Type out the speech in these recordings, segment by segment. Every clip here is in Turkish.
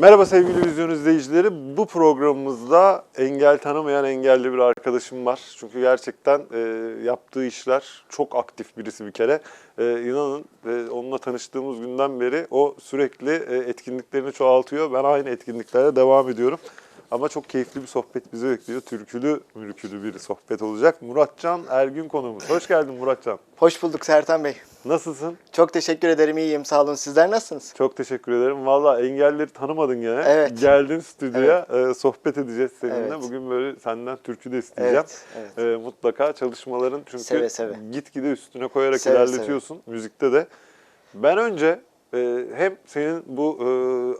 Merhaba sevgili vizyon izleyicileri. Bu programımızda engel tanımayan engelli bir arkadaşım var. Çünkü gerçekten e, yaptığı işler çok aktif birisi bir kere. E, inanın e, onunla tanıştığımız günden beri o sürekli e, etkinliklerini çoğaltıyor. Ben aynı etkinliklere devam ediyorum. Ama çok keyifli bir sohbet bizi bekliyor. Türkülü mürkülü bir sohbet olacak. Muratcan Ergün konuğumuz. Hoş geldin Muratcan. Hoş bulduk Sertan Bey. Nasılsın? Çok teşekkür ederim. İyiyim. Sağ olun. Sizler nasılsınız? Çok teşekkür ederim. Valla engelleri tanımadın gene. Evet. Geldin stüdyoya e, sohbet edeceğiz seninle. Evet. Bugün böyle senden türkü de isteyeceğim. Evet, evet. E, mutlaka çalışmaların çünkü Seve seve. gitgide üstüne koyarak Seve ilerletiyorsun müzikte de. Ben önce e, hem senin bu e,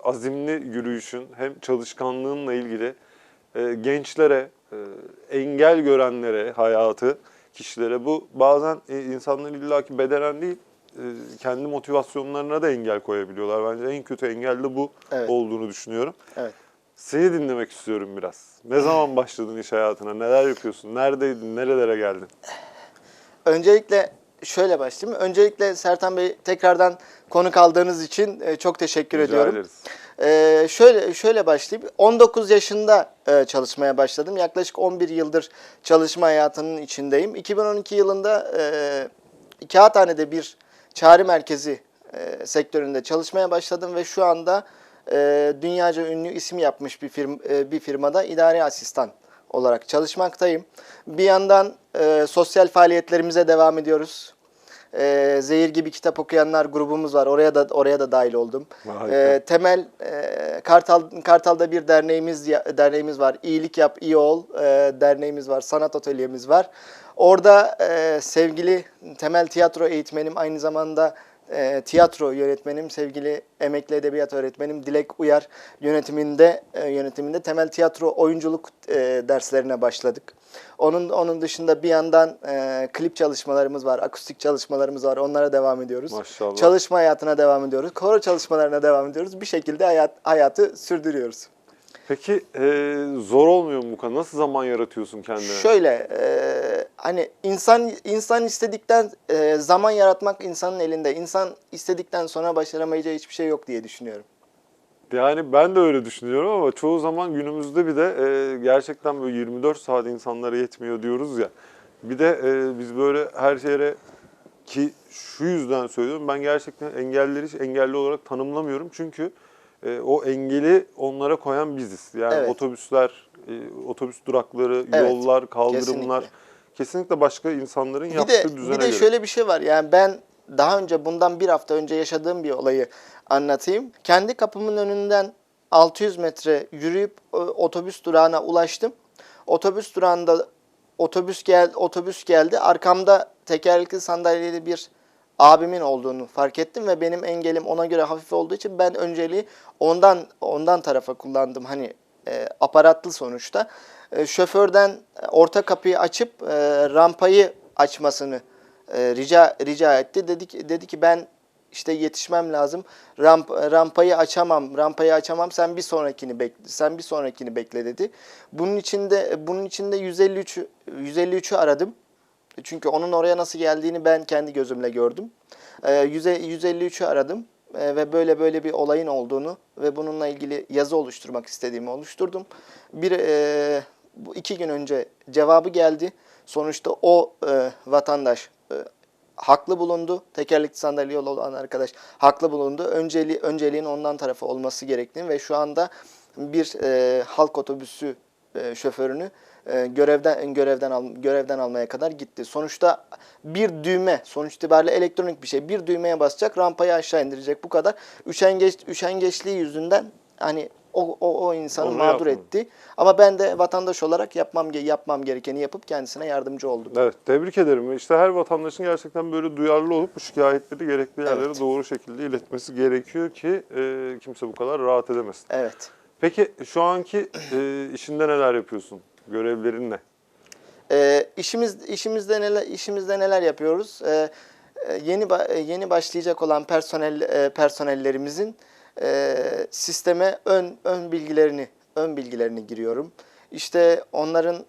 azimli yürüyüşün hem çalışkanlığınla ilgili e, gençlere, e, engel görenlere, hayatı, kişilere bu bazen e, insanların illaki bedenen değil e, kendi motivasyonlarına da engel koyabiliyorlar. Bence en kötü engel de bu Evet. olduğunu düşünüyorum. Evet. Seni dinlemek istiyorum biraz. Ne zaman başladın iş hayatına? Neler yapıyorsun? Neredeydin? Nerelere geldin? Öncelikle şöyle başlayayım. Öncelikle Sertan Bey tekrardan konuk aldığınız için e, çok teşekkür Rica ediyorum. ederiz. Ee, şöyle şöyle başlayayım. 19 yaşında e, çalışmaya başladım. Yaklaşık 11 yıldır çalışma hayatının içindeyim. 2012 yılında e, Kağıthane'de bir çağrı merkezi e, sektöründe çalışmaya başladım ve şu anda e, dünyaca ünlü isim yapmış bir firm e, bir firmada idari asistan olarak çalışmaktayım. Bir yandan e, sosyal faaliyetlerimize devam ediyoruz. E, Zehir gibi kitap okuyanlar grubumuz var. Oraya da oraya da dahil oldum. Harika. E, temel e, Kartal Kartal'da bir derneğimiz derneğimiz var. İyilik yap, iyi ol e, derneğimiz var. Sanat atölyemiz var. Orada e, sevgili temel tiyatro eğitmenim aynı zamanda e, tiyatro yönetmenim, sevgili emekli edebiyat öğretmenim Dilek Uyar yönetiminde e, yönetiminde temel tiyatro oyunculuk e, derslerine başladık. Onun onun dışında bir yandan e, klip çalışmalarımız var, akustik çalışmalarımız var. Onlara devam ediyoruz. Maşallah. Çalışma hayatına devam ediyoruz. Koro çalışmalarına devam ediyoruz. Bir şekilde hayat hayatı sürdürüyoruz. Peki e, zor olmuyor mu bu kadar? Nasıl zaman yaratıyorsun kendine? Şöyle e, hani insan insan istedikten e, zaman yaratmak insanın elinde. İnsan istedikten sonra başaramayacağı hiçbir şey yok diye düşünüyorum. Yani ben de öyle düşünüyorum ama çoğu zaman günümüzde bir de e, gerçekten böyle 24 saat insanlara yetmiyor diyoruz ya. Bir de e, biz böyle her şeye ki şu yüzden söylüyorum ben gerçekten engelleri engelli olarak tanımlamıyorum. Çünkü e, o engeli onlara koyan biziz. Yani Evet. otobüsler, e, otobüs durakları, Evet, yollar, kaldırımlar kesinlikle. kesinlikle başka insanların Bir yaptığı de düzene bir de göre. şöyle bir şey var. Yani ben daha önce bundan bir hafta önce yaşadığım bir olayı anlatayım. Kendi kapımın önünden 600 metre yürüyüp e, otobüs durağına ulaştım. Otobüs durağında otobüs gel otobüs geldi. Arkamda tekerlekli sandalyeli bir abimin olduğunu fark ettim ve benim engelim ona göre hafif olduğu için ben önceliği ondan ondan tarafa kullandım. Hani e, aparatlı sonuçta. E, şoförden e, orta kapıyı açıp e, rampayı açmasını e, rica rica etti. Dedi ki dedi ki ben işte yetişmem lazım. Ramp, rampayı açamam. Rampayı açamam. Sen bir sonrakini bekle. Sen bir sonrakini bekle dedi. Bunun içinde bunun içinde 153 153'ü aradım. Çünkü onun oraya nasıl geldiğini ben kendi gözümle gördüm. Ee, 153'ü aradım Ee, ve böyle böyle bir olayın olduğunu ve bununla ilgili yazı oluşturmak istediğimi oluşturdum. Bir e, bu iki gün önce cevabı geldi. Sonuçta o e, vatandaş e, haklı bulundu. Tekerlekli sandalye olan arkadaş haklı bulundu. Önceli, önceliğin ondan tarafı olması gerektiğini ve şu anda bir e, halk otobüsü e, şoförünü e, görevden görevden al, görevden almaya kadar gitti. Sonuçta bir düğme, sonuç itibariyle elektronik bir şey. Bir düğmeye basacak, rampayı aşağı indirecek bu kadar. Üşengeç üşengeçliği yüzünden hani o o, o insanı Onu mağdur yapmadı. etti. Ama ben de vatandaş olarak yapmam yapmam gerekeni yapıp kendisine yardımcı oldum. Evet, tebrik ederim. İşte her vatandaşın gerçekten böyle duyarlı olup bu şikayetleri gerekli yerlere Evet. doğru şekilde iletmesi gerekiyor ki e, kimse bu kadar rahat edemesin. Evet. Peki şu anki e, işinde neler yapıyorsun? Görevlerin ne? Ee, işimiz işimizde neler işimizde neler yapıyoruz? Ee, e, yeni e, yeni başlayacak olan personel e, personellerimizin e, sisteme ön ön bilgilerini ön bilgilerini giriyorum. İşte onların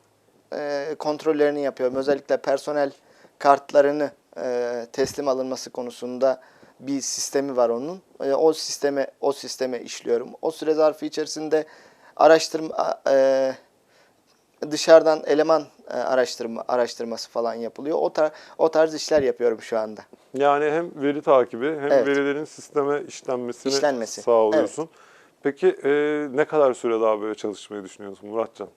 e, kontrollerini yapıyorum. Özellikle personel kartlarını e, teslim alınması konusunda bir sistemi var onun. E, o sisteme o sisteme işliyorum. O süre zarfı içerisinde araştırma e, dışarıdan eleman e, araştırma araştırması falan yapılıyor. O tar o tarz işler yapıyorum şu anda. Yani hem veri takibi hem Evet. verilerin sisteme işlenmesini İşlenmesi. sağlıyorsun. Peki e, ne kadar süre daha böyle çalışmayı düşünüyorsun Muratcan?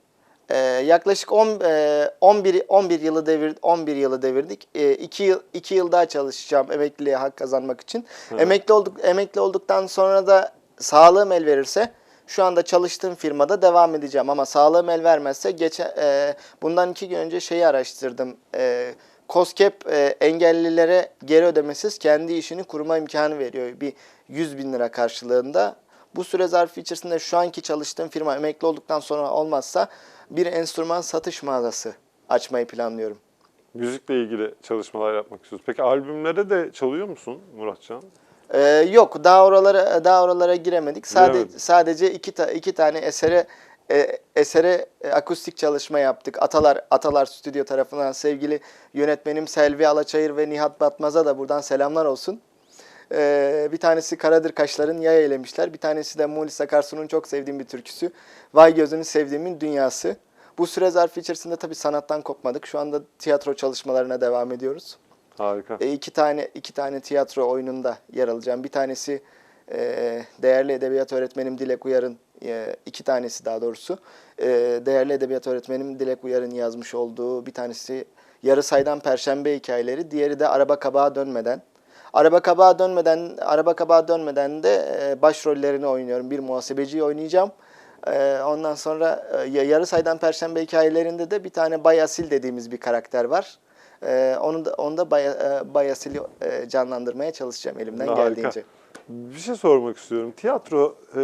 Ee, yaklaşık 10 e, 11 11 yılı devir 11 yılı devirdik. 2 yıl 2 yıl daha çalışacağım emekliliğe hak kazanmak için. Emekli olduk emekli olduktan sonra da sağlığım el verirse şu anda çalıştığım firmada devam edeceğim ama sağlığım el vermezse geçen e, bundan iki gün önce şeyi araştırdım. E, COSGAP e, engellilere geri ödemesiz kendi işini kurma imkanı veriyor. Bir 100 bin lira karşılığında. Bu süre zarfı içerisinde şu anki çalıştığım firma emekli olduktan sonra olmazsa bir enstrüman satış mağazası açmayı planlıyorum. Müzikle ilgili çalışmalar yapmak istiyorsun. Peki albümlere de çalıyor musun Muratcan? Ee, yok daha oralara daha oralara giremedik. Sadece sadece iki ta, iki tane esere e, esere e, akustik çalışma yaptık. Atalar Atalar Stüdyo tarafından sevgili yönetmenim Selvi Alaçayır ve Nihat Batmaz'a da buradan selamlar olsun. Ee, bir tanesi Karadır Kaşların Yay eylemişler. Bir tanesi de Mulis Akarsu'nun çok sevdiğim bir türküsü. Vay gözünü sevdiğimin dünyası. Bu süre zarfı içerisinde tabii sanattan kopmadık. Şu anda tiyatro çalışmalarına devam ediyoruz. Harika. E, iki tane iki tane tiyatro oyununda yer alacağım. Bir tanesi e, değerli edebiyat öğretmenim Dilek Uyar'ın e, iki tanesi daha doğrusu e, değerli edebiyat öğretmenim Dilek Uyar'ın yazmış olduğu bir tanesi Yarı Saydan Perşembe hikayeleri, diğeri de Araba Kabağa Dönmeden. Araba Kabağa Dönmeden Araba Kabağa Dönmeden de e, başrollerini oynuyorum. Bir muhasebeciyi oynayacağım. E, ondan sonra e, Yarı Saydan Perşembe hikayelerinde de bir tane Bay Asil dediğimiz bir karakter var. Ee, onu da onu da Bay, e, Bay Asil'i e, canlandırmaya çalışacağım elimden Harika. geldiğince. Bir şey sormak istiyorum. Tiyatro e,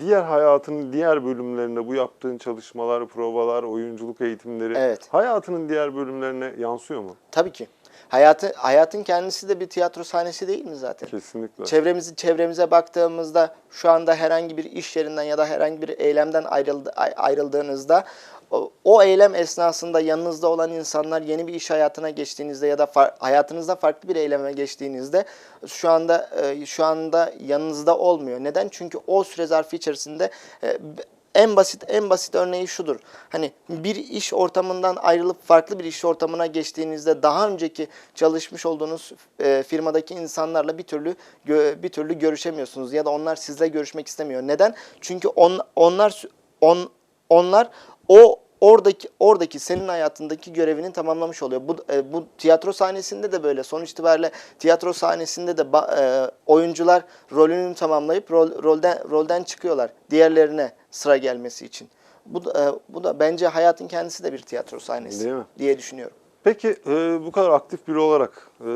diğer hayatının diğer bölümlerinde bu yaptığın çalışmalar, provalar, oyunculuk eğitimleri Evet. hayatının diğer bölümlerine yansıyor mu? Tabii ki. Hayatı hayatın kendisi de bir tiyatro sahnesi değil mi zaten? Kesinlikle. Çevremizi çevremize baktığımızda şu anda herhangi bir iş yerinden ya da herhangi bir eylemden ayrıldı, ay- ayrıldığınızda o, eylem esnasında yanınızda olan insanlar yeni bir iş hayatına geçtiğinizde ya da far- hayatınızda farklı bir eyleme geçtiğinizde şu anda e, şu anda yanınızda olmuyor. Neden? Çünkü o süre zarfı içerisinde e, en basit en basit örneği şudur. Hani bir iş ortamından ayrılıp farklı bir iş ortamına geçtiğinizde daha önceki çalışmış olduğunuz e, firmadaki insanlarla bir türlü gö- bir türlü görüşemiyorsunuz ya da onlar sizle görüşmek istemiyor. Neden? Çünkü on, onlar on, onlar o oradaki oradaki senin hayatındaki görevini tamamlamış oluyor. Bu e, bu tiyatro sahnesinde de böyle. Sonuç itibariyle tiyatro sahnesinde de ba- e, oyuncular rolünü tamamlayıp rol, rolden rolden çıkıyorlar diğerlerine sıra gelmesi için. Bu da, e, bu da bence hayatın kendisi de bir tiyatro sahnesi Değil mi? diye düşünüyorum. Peki e, bu kadar aktif biri olarak e,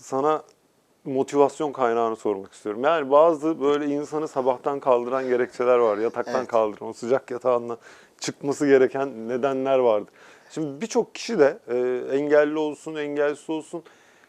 sana motivasyon kaynağını sormak istiyorum. Yani bazı böyle insanı sabahtan kaldıran gerekçeler var. Yataktan Evet. kaldıran, o sıcak yatağından çıkması gereken nedenler vardı. Şimdi birçok kişi de e, engelli olsun, engelsiz olsun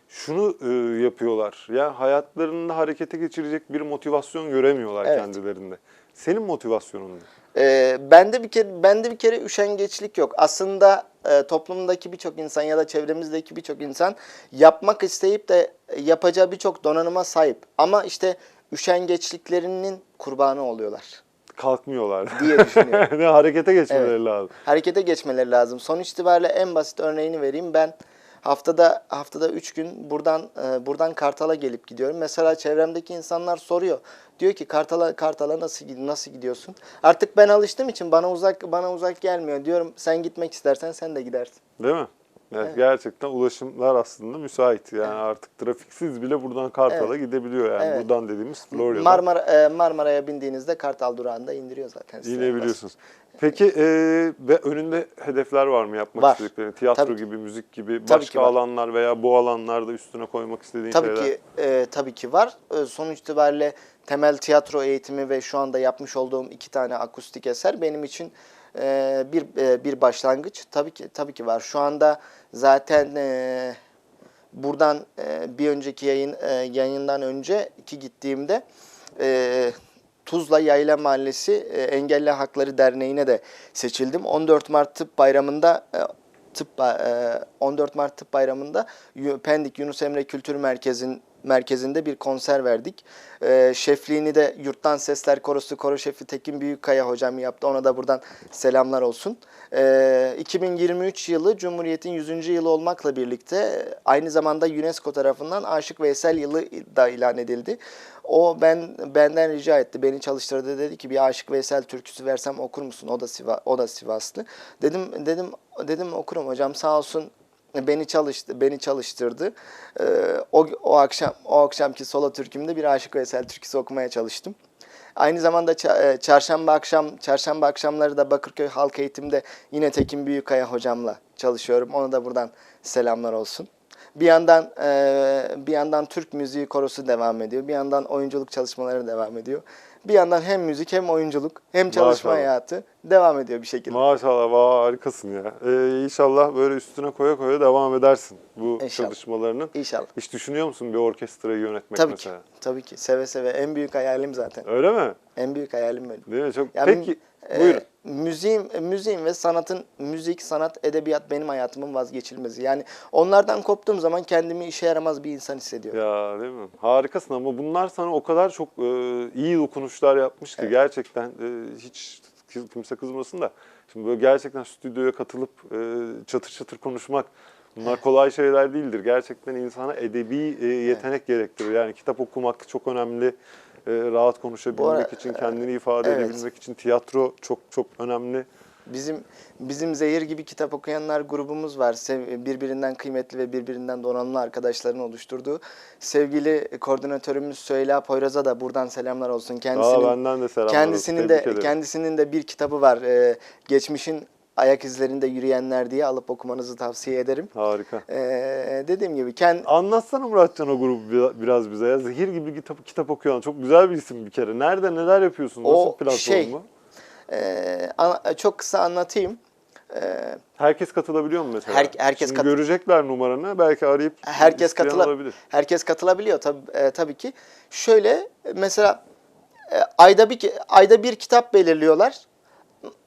şunu e, yapıyorlar. Yani hayatlarında harekete geçirecek bir motivasyon göremiyorlar Evet. kendilerinde. Senin motivasyonun ne? Ee, bende bir kere bende bir kere üşengeçlik yok. Aslında e, toplumdaki birçok insan ya da çevremizdeki birçok insan yapmak isteyip de yapacağı birçok donanıma sahip. Ama işte üşengeçliklerinin kurbanı oluyorlar Kalkmıyorlar. diye düşünüyorum. Ne harekete geçmeleri Evet. lazım. Harekete geçmeleri lazım. Sonuç itibariyle en basit örneğini vereyim. Ben haftada haftada 3 gün buradan e, buradan Kartal'a gelip gidiyorum. Mesela çevremdeki insanlar soruyor. Diyor ki Kartal'a Kartal'a nasıl nasıl gidiyorsun? Artık ben alıştığım için bana uzak bana uzak gelmiyor. Diyorum sen gitmek istersen sen de gidersin. Değil mi? Evet, Evet. Gerçekten ulaşımlar aslında müsait. Yani artık trafiksiz bile buradan Kartal'a gidebiliyor yani. Evet. Buradan dediğimiz Florya'dan Marmara e, Marmara'ya bindiğinizde Kartal durağında indiriyor zaten. inebiliyorsunuz. Peki e, ve önünde hedefler var mı yapmak Var. Tiyatro Tabii ki. gibi, müzik gibi, Tabii başka ki var. alanlar veya bu alanlarda üstüne koymak istediğin Tabii şeyler? ki e, tabii ki var. E, sonuç itibariyle temel tiyatro eğitimi ve şu anda yapmış olduğum iki tane akustik eser benim için e, bir e, bir başlangıç. Tabii ki tabii ki var. Şu anda zaten e, buradan e, bir önceki yayın e, yayından önce ki gittiğimde e, Tuzla Yayla Mahallesi e, Engelli Hakları Derneği'ne de seçildim. 14 Mart Tıp Bayramı'nda e, tıp e, 14 Mart Tıp Bayramı'nda Pendik Yunus Emre Kültür Merkezi'nin merkezinde bir konser verdik. Ee, şefliğini de Yurttan Sesler Korosu Koro Şefi Tekin Büyükkaya hocam yaptı. Ona da buradan selamlar olsun. Ee, 2023 yılı Cumhuriyet'in 100. yılı olmakla birlikte e, aynı zamanda UNESCO tarafından Aşık Veysel yılı da ilan edildi. O ben benden rica etti. Beni çalıştırdı dedi ki bir Aşık Veysel türküsü versem okur musun? O da Siva, o da Sivaslı. Dedim dedim dedim okurum hocam sağ olsun beni çalıştı beni çalıştırdı. Ee, o o akşam o akşamki solo türkümde bir Aşık Veysel türküsü okumaya çalıştım. Aynı zamanda e, çarşamba akşam çarşamba akşamları da Bakırköy Halk Eğitim'de yine Tekin Büyükkaya hocamla çalışıyorum. Ona da buradan selamlar olsun. Bir yandan e, bir yandan Türk müziği korosu devam ediyor. Bir yandan oyunculuk çalışmaları devam ediyor. Bir yandan hem müzik hem oyunculuk hem çalışma Maşallah. hayatı devam ediyor bir şekilde. Maşallah vay, harikasın ya. Ee, inşallah böyle üstüne koya koya devam edersin bu İnşallah. çalışmalarının. İnşallah. Hiç düşünüyor musun bir orkestrayı yönetmek Tabii mesela? ki. Tabii ki. Seve seve. En büyük hayalim zaten. Öyle mi? En büyük hayalim benim. Değil mi? Çok. Ya Peki e, buyurun. Müziğin, müziğin ve sanatın, müzik, sanat, edebiyat benim hayatımın vazgeçilmezi. Yani onlardan koptuğum zaman kendimi işe yaramaz bir insan hissediyorum. Ya değil mi? Harikasın ama bunlar sana o kadar çok e, iyi dokunuşlar yapmış ki Evet. gerçekten e, hiç kimse kızmasın da. Şimdi böyle gerçekten stüdyoya katılıp e, çatır çatır konuşmak bunlar kolay şeyler değildir. Gerçekten insana edebi e, yetenek gerektirir. Yani kitap okumak çok önemli. E, rahat konuşabilmek ara- için, kendini ifade evet. edebilmek için tiyatro çok çok önemli. Bizim bizim zehir gibi kitap okuyanlar grubumuz var. Sev- birbirinden kıymetli ve birbirinden donanımlı arkadaşların oluşturduğu. Sevgili koordinatörümüz Süheyla Poyraz'a da buradan selamlar olsun. Kendisinin Aa, benden de selamlar olsun. kendisinin Tebrik de kendisinin de bir kitabı var. Ee, geçmişin ayak izlerinde yürüyenler diye alıp okumanızı tavsiye ederim. Harika. Ee, dediğim gibi kend, Anlatsana Muratcan o grubu bi- biraz bize ya. Zehir gibi kitap, kitap okuyan çok güzel bir isim bir kere. Nerede neler yapıyorsun? Nasıl O platform şey, ana- çok kısa anlatayım. Ee, Herkes katılabiliyor mu mesela? Her- herkes Şimdi görecekler numaranı belki arayıp herkes isteyen katıla olabilir. herkes katılabiliyor tabii e, tabii ki. Şöyle mesela e, ayda bir ayda bir kitap belirliyorlar.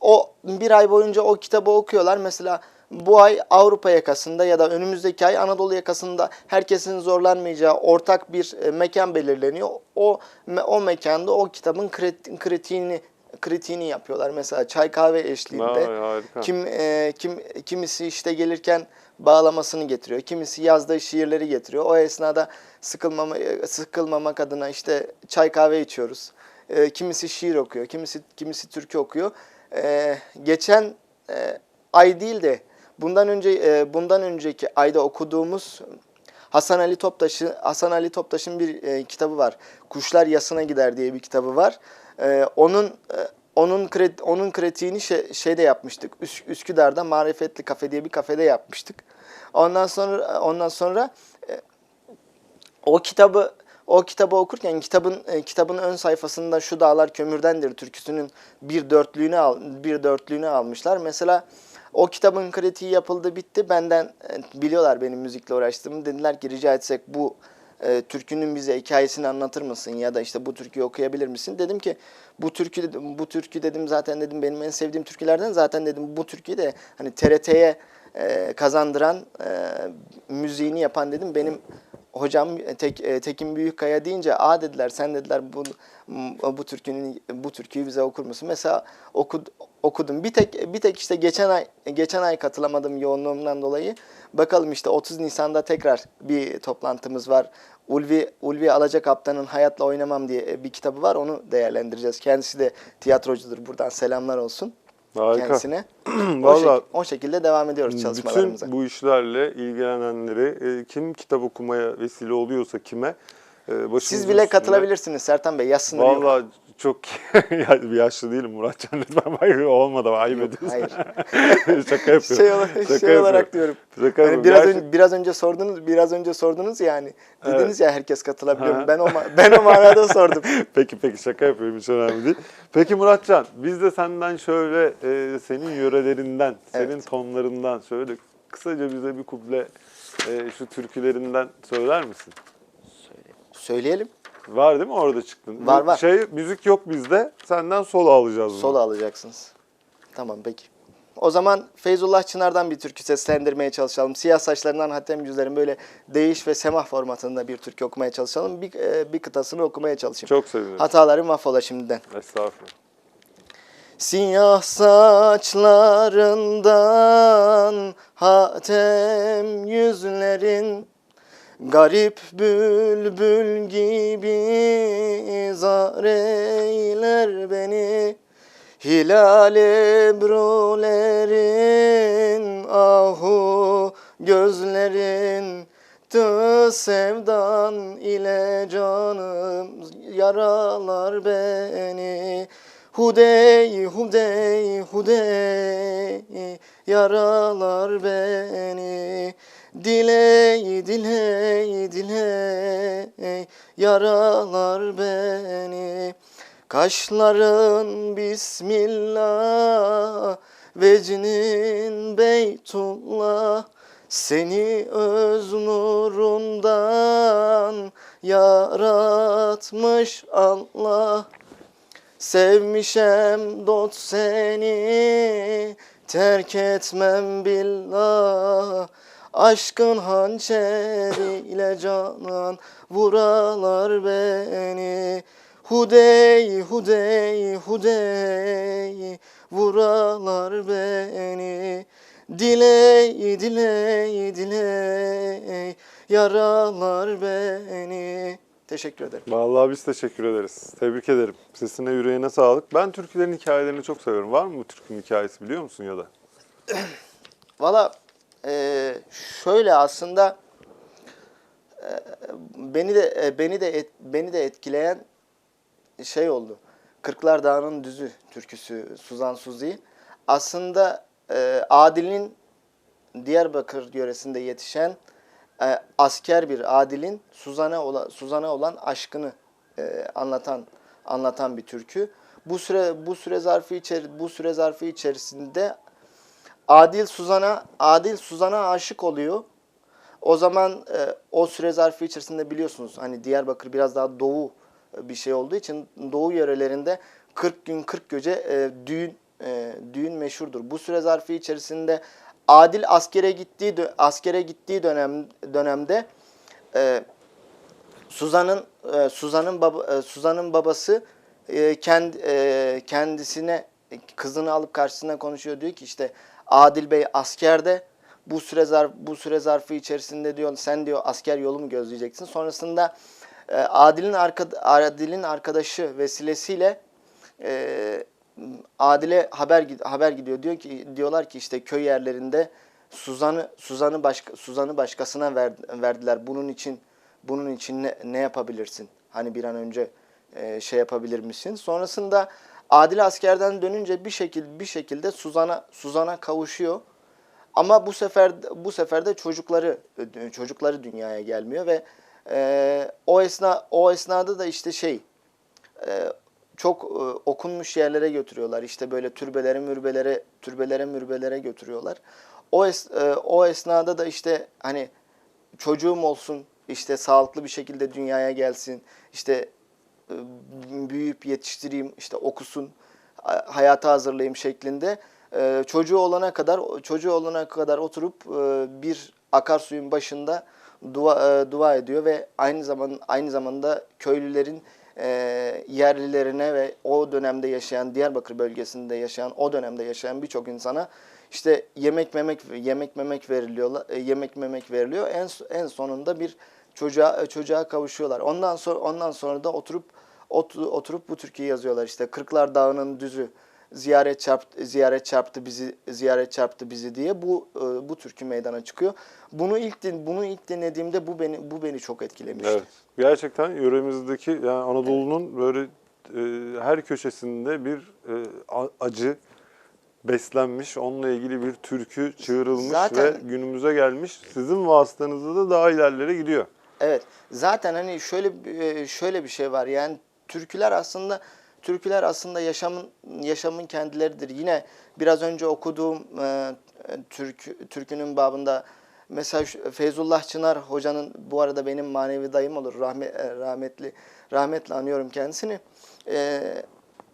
O bir ay boyunca o kitabı okuyorlar. Mesela bu ay Avrupa yakasında ya da önümüzdeki ay Anadolu yakasında herkesin zorlanmayacağı ortak bir e, mekan belirleniyor. O o mekanda o kitabın krit- kritiğini kritiğini yapıyorlar. Mesela çay kahve eşliğinde. Vay. Kim e, kim kimisi işte gelirken bağlamasını getiriyor. Kimisi yazdığı şiirleri getiriyor. O esnada sıkılmama, sıkılmamak adına işte çay kahve içiyoruz. E, kimisi şiir okuyor, kimisi kimisi türkü okuyor. E, geçen e, ay değil de bundan önce e, bundan önceki ayda okuduğumuz Hasan Ali Toptaş'ı Hasan Ali Toptaş'ın bir e, kitabı var. Kuşlar Yasına Gider diye bir kitabı var. E, onun e, onun kredi, onun kritiğini şey, şeyde yapmıştık. Üs, Üsküdar'da Marifetli Kafe diye bir kafede yapmıştık. Ondan sonra ondan sonra e, o kitabı o kitabı okurken kitabın e, kitabın ön sayfasında şu dağlar kömürdendir türküsünün bir dörtlüğünü al bir dörtlüğünü almışlar. Mesela o kitabın kritiği yapıldı bitti. Benden e, biliyorlar benim müzikle uğraştığımı. Dediler ki rica etsek bu e, türkünün bize hikayesini anlatır mısın ya da işte bu türküyü okuyabilir misin? Dedim ki bu türkü bu türkü dedim zaten dedim benim en sevdiğim türkülerden zaten dedim bu türküyü de hani TRT'ye e, kazandıran e, müziğini yapan dedim benim hocam tek, e, Tekin Büyükkaya deyince a dediler sen dediler bu bu türkünün bu türküyü bize okur musun? Mesela okud, okudum. Bir tek bir tek işte geçen ay geçen ay katılamadım yoğunluğumdan dolayı. Bakalım işte 30 Nisan'da tekrar bir toplantımız var. Ulvi Ulvi Alacakaptan'ın Hayatla Oynamam diye bir kitabı var. Onu değerlendireceğiz. Kendisi de tiyatrocudur. Buradan selamlar olsun Harika. kendisine. o, Vallahi şek- o şekilde devam ediyoruz çalışmalarımıza. bütün bu işlerle ilgilenenleri e, kim kitap okumaya vesile oluyorsa kime başımızın Siz bile üstünde- katılabilirsiniz Sertan Bey. Yaz sınırı yok. Vallahi çok ya, bir yaşlı değilim Muratcan lütfen bak olmadı ayıp Yok, ediyorsun. hayır. Şaka yapıyorum. şey, olarak, Şaka şey olarak diyorum. Şaka Hani biraz Gerçek- önce biraz önce sordunuz, biraz önce sordunuz yani. Dediniz Evet. ya herkes katılabiliyor. Ha. Ben o ben o manada sordum. Peki peki şaka yapıyorum hiç önemli değil. Peki Muratcan biz de senden şöyle e, senin yörelerinden, senin Evet. tonlarından şöyle kısaca bize bir kuple e, şu türkülerinden söyler misin? Söyleyelim. Var değil mi orada çıktın? Var, var. Şey müzik yok bizde. Senden solo alacağız bunu. Solo alacaksınız. Tamam peki. O zaman Feyzullah Çınar'dan bir türkü seslendirmeye çalışalım. Siyah saçlarından Hatem Yüzler'in böyle değiş ve semah formatında bir türkü okumaya çalışalım. Bir, e, bir kıtasını okumaya çalışayım. Çok sevinirim. Hatalarım mahvola şimdiden. Estağfurullah. Siyah saçlarından hatem yüzlerin Garip bülbül gibi zar eyler beni. Hilal ebrulerin ahu gözlerin Tı sevdan ile canım yaralar beni. Hudey, hudey, hudey yaralar beni Diley, diley, diley yaralar beni. Kaşların bismillah Vecnin beytullah. Seni öz nurundan yaratmış Allah. Sevmişem dot seni terk etmem billah Aşkın hançeriyle canan vuralar beni Hudey, hudey, hudey vuralar beni Diley, diley, diley yaralar beni Teşekkür ederim. Vallahi biz teşekkür ederiz. Tebrik ederim. Sesine yüreğine sağlık. Ben türkülerin hikayelerini çok severim. Var mı bu türkünün hikayesi biliyor musun ya da? Valla e, şöyle aslında e, beni de e, beni de et- beni de etkileyen şey oldu. Kırklar Dağı'nın Düzü türküsü Suzan Suzi. Aslında e, Adil'in Diyarbakır yöresinde yetişen e, asker bir Adil'in Suzan'a olan Suzan'a olan aşkını e, anlatan anlatan bir türkü. Bu süre bu süre zarfı içeri bu süre zarfı içerisinde Adil Suzan'a Adil Suzan'a aşık oluyor. O zaman e, o süre zarfı içerisinde biliyorsunuz hani Diyarbakır biraz daha doğu e, bir şey olduğu için doğu yörelerinde 40 gün 40 gece e, düğün e, düğün meşhurdur. Bu süre zarfı içerisinde Adil askere gittiği askere gittiği dönem dönemde e, Suzan'ın e, Suzan'ın baba e, Suzan'ın babası e, kendi e, kendisine kızını alıp karşısına konuşuyor diyor ki işte Adil Bey askerde bu süre zarf bu süre zarfı içerisinde diyor sen diyor asker yolu mu gözleyeceksin. Sonrasında e, Adil'in arka, Adil'in arkadaşı vesilesiyle e, Adil'e haber haber gidiyor. Diyor ki diyorlar ki işte köy yerlerinde Suzan'ı Suzan'ı başka Suzan'ı başkasına ver, verdiler. Bunun için bunun için ne, ne yapabilirsin? Hani bir an önce e, şey yapabilir misin? Sonrasında Adil askerden dönünce bir şekil bir şekilde Suzan'a Suzan'a kavuşuyor. Ama bu sefer bu sefer de çocukları çocukları dünyaya gelmiyor ve e, o esna o esnada da işte şey e, çok e, okunmuş yerlere götürüyorlar. İşte böyle türbelere, mürbelere, türbelere, mürbelere götürüyorlar. O es, e, o esnada da işte hani çocuğum olsun, işte sağlıklı bir şekilde dünyaya gelsin, işte büyüyüp yetiştireyim, işte okusun, hayata hazırlayayım şeklinde e, çocuğu olana kadar çocuğu olana kadar oturup e, bir akarsuyun başında dua e, dua ediyor ve aynı zaman aynı zamanda köylülerin e, yerlilerine ve o dönemde yaşayan Diyarbakır bölgesinde yaşayan o dönemde yaşayan birçok insana işte yemek memek yemek memek veriliyor e, yemek memek veriliyor. En en sonunda bir çocuğa çocuğa kavuşuyorlar. Ondan sonra ondan sonra da oturup ot- oturup bu türküyü yazıyorlar. İşte Kırklar Dağı'nın düzü ziyaret çarptı ziyaret çarptı bizi ziyaret çarptı bizi diye bu e, bu türkü meydana çıkıyor. Bunu ilk din, bunu ilk dinlediğimde bu beni bu beni çok etkilemişti. Evet. Gerçekten yöremizdeki yani Anadolu'nun böyle e, her köşesinde bir e, acı beslenmiş, onunla ilgili bir türkü çığırılmış Zaten- ve günümüze gelmiş. Sizin vasıtanızda da daha ilerlere gidiyor. Evet. Zaten hani şöyle e, şöyle bir şey var. Yani türküler aslında türküler aslında yaşamın yaşamın kendileridir. Yine biraz önce okuduğum e, türkü türkünün babında mesela Feyzullah Çınar hocanın bu arada benim manevi dayım olur. Rahmet, rahmetli rahmetle anıyorum kendisini. E,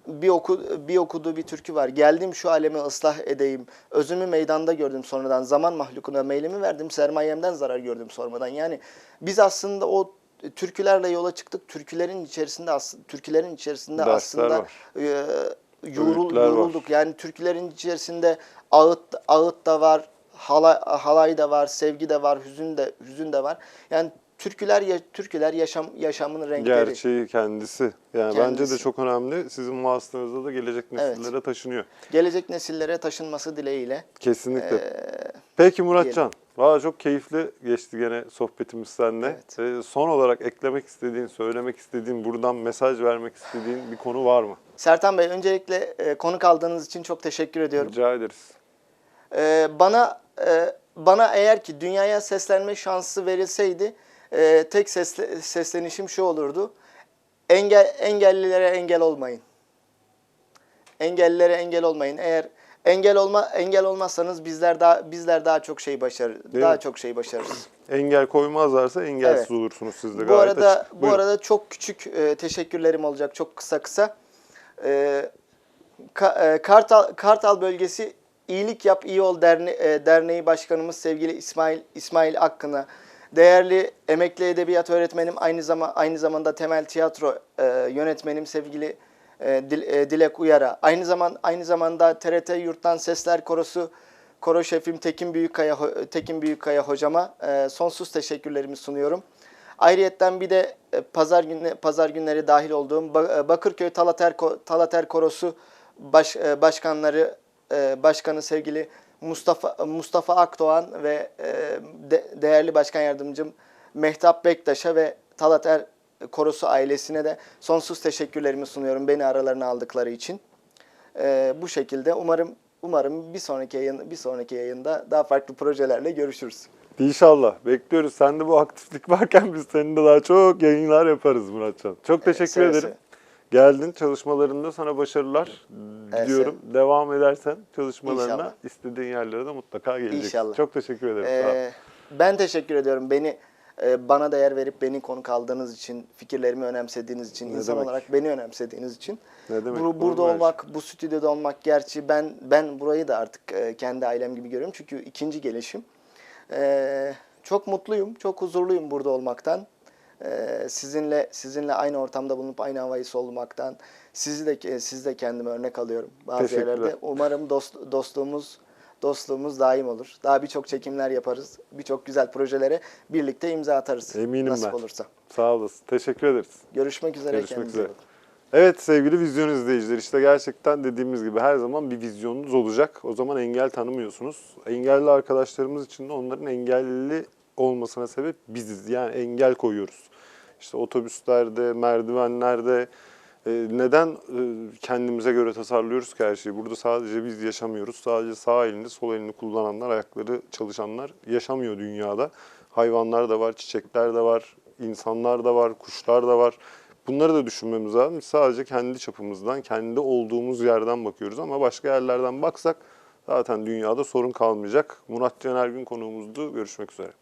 bir oku bir okuduğu bir türkü var. Geldim şu alemi ıslah edeyim. Özümü meydanda gördüm sonradan. Zaman mahlukuna meylimi verdim. Sermayemden zarar gördüm sormadan. Yani biz aslında o türkülerle yola çıktık. Türkülerin içerisinde aslında türkülerin içerisinde Dersler aslında var. e, yoğrul, Öğütler var. Yani türkülerin içerisinde ağıt ağıt da var, halay, halay da var, sevgi de var, hüzün de hüzün de var. Yani türküler ya, türküler yaşam yaşamın renkleri. Gerçeği kendisi. Yani bence de Kendisi. çok önemli. Sizin vasıtanızda da gelecek Evet. nesillere taşınıyor. Gelecek nesillere taşınması dileğiyle. Kesinlikle. Ee, Peki Muratcan. Valla çok keyifli geçti gene sohbetimiz seninle. Evet. Ee, son olarak eklemek istediğin, söylemek istediğin, buradan mesaj vermek istediğin bir konu var mı? Sertan Bey öncelikle e, konuk aldığınız için çok teşekkür ediyorum. Rica ederiz. Ee, bana e, bana eğer ki dünyaya seslenme şansı verilseydi e, tek sesle, seslenişim şu olurdu. Engel engellilere engel olmayın. Engellilere engel olmayın. Eğer engel olma engel olmazsanız bizler daha bizler daha çok şey başarır. Değil daha mi? çok şey başarırız. Engel koymazlarsa engelsiz Evet. olursunuz siz de bu arada açık. bu Buyurun. arada çok küçük e, teşekkürlerim olacak. Çok kısa kısa. E, Ka- e, Kartal Kartal bölgesi İyilik Yap İyi Ol Derne e, Derneği Başkanımız sevgili İsmail İsmail Akkın'a, değerli emekli edebiyat öğretmenim aynı zaman aynı zamanda temel tiyatro e, yönetmenim sevgili e, Dil- e, Dilek Uyar'a, aynı zaman aynı zamanda TRT Yurttan Sesler Korosu Koro şefim Tekin Büyükkaya Tekin Büyükkaya hocama e, sonsuz teşekkürlerimi sunuyorum. Ayrıyetten bir de e, pazar günü pazar günleri dahil olduğum e, Bakırköy Talater Talater Korosu baş, e, başkanları e, başkanı sevgili Mustafa Mustafa Akdoğan ve e, de- değerli başkan yardımcım Mehtap Bektaş'a ve Talater Korosu ailesine de sonsuz teşekkürlerimi sunuyorum beni aralarına aldıkları için. E, bu şekilde umarım umarım bir sonraki yayın bir sonraki yayında daha farklı projelerle görüşürüz. İnşallah. Bekliyoruz. Sende bu aktiflik varken biz seninle daha çok yayınlar yaparız Muratcan. Çok teşekkür seve ederim. Geldin. Çalışmalarında sana başarılar diliyorum. Devam edersen çalışmalarına İnşallah. istediğin yerlere de mutlaka geleceksin. İnşallah. Çok teşekkür ederim. Ee, ben teşekkür ediyorum. Beni e, bana değer verip beni konuk aldığınız için, fikirlerimi önemsediğiniz için, Ne insan demek. olarak beni önemsediğiniz için. Ne demek? Bu- Olur burada öyle olmak, bu stüdyoda olmak gerçi ben ben burayı da artık e, kendi ailem gibi görüyorum. Çünkü ikinci gelişim. Ee, çok mutluyum, çok huzurluyum burada olmaktan. Ee, sizinle sizinle aynı ortamda bulunup aynı havayı solumaktan. Sizi de siz de kendime örnek alıyorum bazı yerlerde. Umarım dost, dostluğumuz dostluğumuz daim olur. Daha birçok çekimler yaparız. Birçok güzel projelere birlikte imza atarız. Eminim nasip ben. olursa. Sağ olasın. Teşekkür ederiz. Görüşmek üzere. Görüşmek üzere. bakın. Evet sevgili vizyon izleyiciler işte gerçekten dediğimiz gibi her zaman bir vizyonunuz olacak. O zaman engel tanımıyorsunuz. Engelli arkadaşlarımız için de onların engelli olmasına sebep biziz. Yani engel koyuyoruz. İşte otobüslerde, merdivenlerde e, neden e, kendimize göre tasarlıyoruz ki her şeyi? Burada sadece biz yaşamıyoruz. Sadece sağ elini, sol elini kullananlar, ayakları çalışanlar yaşamıyor dünyada. Hayvanlar da var, çiçekler de var, insanlar da var, kuşlar da var. Bunları da düşünmemiz lazım. Sadece kendi çapımızdan, kendi olduğumuz yerden bakıyoruz ama başka yerlerden baksak zaten dünyada sorun kalmayacak. Murat Caner Gün konuğumuzdu. Görüşmek üzere.